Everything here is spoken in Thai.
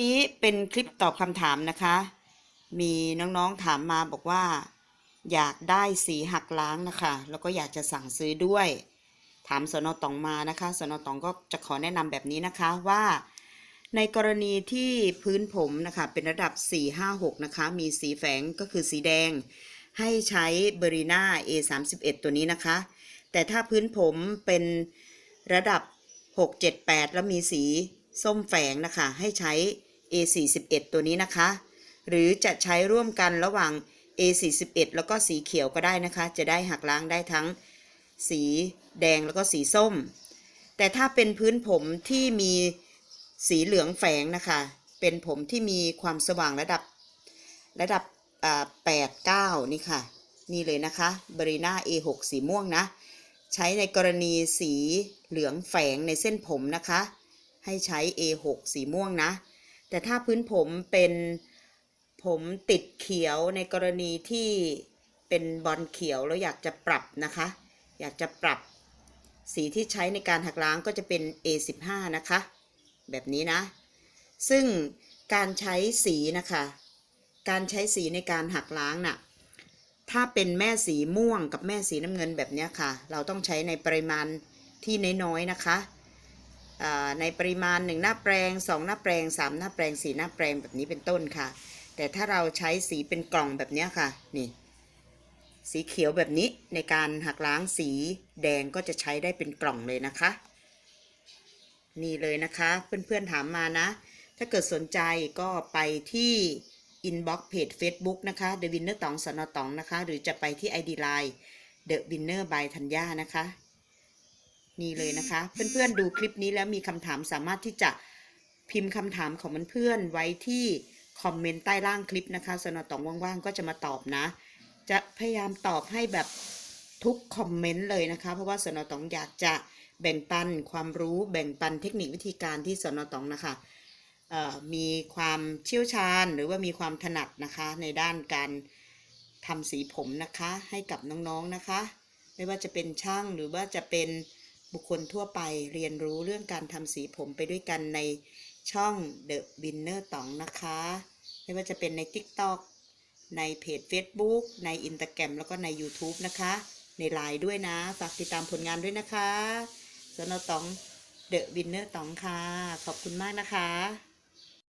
นี้เป็นคลิปตอบคำถามนะคะ มีน้องๆถามมาบอกว่า อยากได้สีหักล้างนะคะ แล้วก็อยากจะสั่งซื้อด้วย ถามสนตองมานะคะสนตองก็จะขอแนะนำแบบนี้นะคะว่า ในกรณีที่พื้นผมนะคะ เป็นระดับ 4 5 6 นะคะ มีสีแฝงก็คือสีแดง ให้ใช้เบอรีนา A31 ตัวนี้นะคะ แต่ถ้าพื้นผมเป็นระดับ 6 7 8 แล้วมีสีส้มแฝงนะคะ ให้ใช้ A41 ตัวนี้นะคะ หรือจะใช้ร่วมกันระหว่าง A41 แล้วก็สีเขียวก็ได้นะคะ จะได้หักล้างได้ทั้งสีแดงแล้วก็สีส้ม แต่ถ้าเป็นพื้นผมที่มีสีเหลืองแฝงนะคะ เป็นผมที่มีความสว่างระดับระดับแปดเก้านี่ค่ะ นี่เลยนะคะบรีนา A6 สีม่วงนะ ใช้ในกรณีสีเหลืองแฝงในเส้นผมนะคะ ให้ใช้ A6 สีม่วงนะ แต่ถ้าพื้นผมเป็นผมติดเขียวในกรณีที่เป็นบอลเขียวแล้วอยากจะปรับนะคะ อยากจะปรับสีที่ใช้ในการหักล้างก็จะเป็น A15 นะคะ แบบนี้นะ ซึ่งการใช้สีนะคะ การใช้สีในการหักล้างน่ะถ้าเป็นแม่สีม่วงกับแม่สีน้ำเงินแบบนี้ค่ะ เราต้องใช้ในปริมาณที่น้อยๆนะคะ ในปริมาณ 1 หน้าแปลง 2 หน้าแปลง 3 หน้าแปลง 4 หน้าแปลงแบบนี้เป็นต้นค่ะ แต่ถ้าเราใช้สีเป็นกล่องแบบนี้ค่ะนี่สีเขียวแบบนี้ในการหักล้างสีแดงก็จะใช้ได้เป็นกล่องเลยนะคะ นี่เลยนะคะเพื่อนๆถามมานะ ถ้าเกิดสนใจก็ไปที่ inbox เพจ Facebook นะคะ The Winner ตองสนตองนะคะ หรือจะไปที่ ID Line The Winner by ธัญญานะคะ นี่เลยนะคะ เพื่อนๆดูคลิปนี้แล้วมีคำถามสามารถที่จะพิมพ์คำถามของเพื่อนๆไว้ที่คอมเมนต์ใต้ล่างคลิปนะคะสนตองว่างๆก็จะมาตอบนะ จะพยายามตอบให้แบบทุกคอมเมนต์เลยนะคะ เพราะว่าสนตองอยากจะแบ่งปันความรู้แบ่งปันเทคนิควิธีการที่สนตองนะคะมีความเชี่ยวชาญหรือว่ามีความถนัดนะคะ ในด้านการทำสีผมนะคะ ให้กับน้องๆนะคะ ไม่ว่าจะเป็นช่างหรือว่าจะเป็น บุคคลทั่วไปเรียนรู้เรื่องการทำสีผมไปด้วยกันในช่อง The Winner ตองนะคะ ไม่ว่าจะเป็นใน TikTok ในเพจ Facebook ใน Instagram แล้วก็ใน YouTube นะคะ ในไลน์ด้วยนะ ฝากติดตามผลงานด้วยนะคะสนอตอง The Winner ตองค่ะ ขอบคุณมากนะคะ